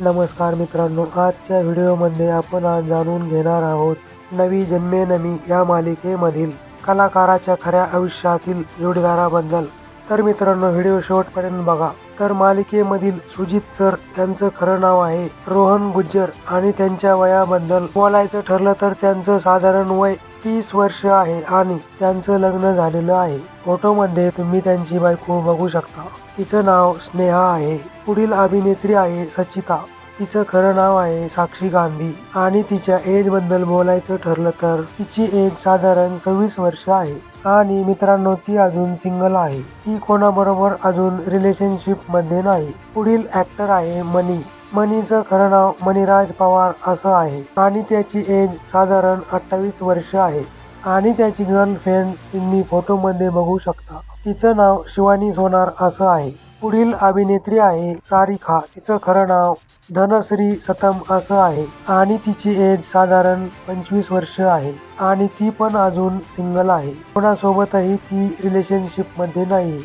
नमस्कार मित्रांनो आजच्या व्हिडिओमध्ये आपण आज जाणून घेणार आहोत नवी जन्मे नमी या मालिकेमधील कलाकाराच्या खऱ्या आयुष्यातील जोडीदाराबद्दल. तर मित्रांनो व्हिडिओ शेवटपर्यंत बघा. तर मालिकेमधील सुजित सर यांचं खरं नाव आहे रोहन गुज्जर आणि त्यांच्या वयाबद्दल बोलायचं ठरलं तर त्यांचं साधारण वय तीस वर्ष आहे आणि त्यांचं लग्न झालेलं आहे. फोटोमध्ये तुम्ही त्यांची बायको बघू शकता. तिचं नाव स्नेहा आहे. पुढील अभिनेत्री आहे सचिता. तिचं खरं नाव आहे साक्षी गांधी. आणि तिच्या एजबद्दल बोलायचं ठरलं तर तिची एज साधारण सव्वीस वर्ष आहे. आणि मित्रांनो ती अजून सिंगल आहे. ती कोणाबरोबर अजून रिलेशनशिपमध्ये नाही. पुढील ऍक्टर आहे मनी. मनीचं खरं नाव मणिराज पवार असं आहे. आणि त्याची एज साधारण अठ्ठावीस वर्ष आहे. आणि त्याची गर्लफ्रेंड तुम्ही फोटोमध्ये बघू शकता. तिचं नाव शिवानी सोनार असं आहे. पुढील अभिनेत्री आहे सारिखा तिचं खरं नाव धनश्री सतम असं आहे. आणि तिची एज साधारण पंचवीस वर्ष आहे. आणि ती पण अजून सिंगल आहे. कोणासोबतही ती रिलेशनशिपमध्ये नाही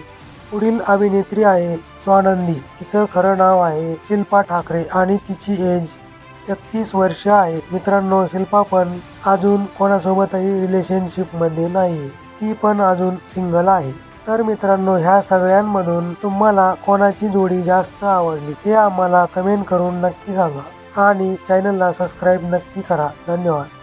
पुढील अभिनेत्री आहे स्वानंदी. तिचं खरं नाव आहे शिल्पा ठाकरे आणि तिची एज एकतीस वर्ष आहे. मित्रांनो शिल्पा पण अजून कोणासोबतही रिलेशनशिपमध्ये नाही ती पण अजून सिंगल आहे. तर मित्रांनो ह्या सगळ्यांमधून तुम्हाला कोणाची जोडी जास्त आवडली हे आम्हाला कमेंट करून नक्की सांगा आणि चॅनलला सबस्क्राईब नक्की करा. धन्यवाद.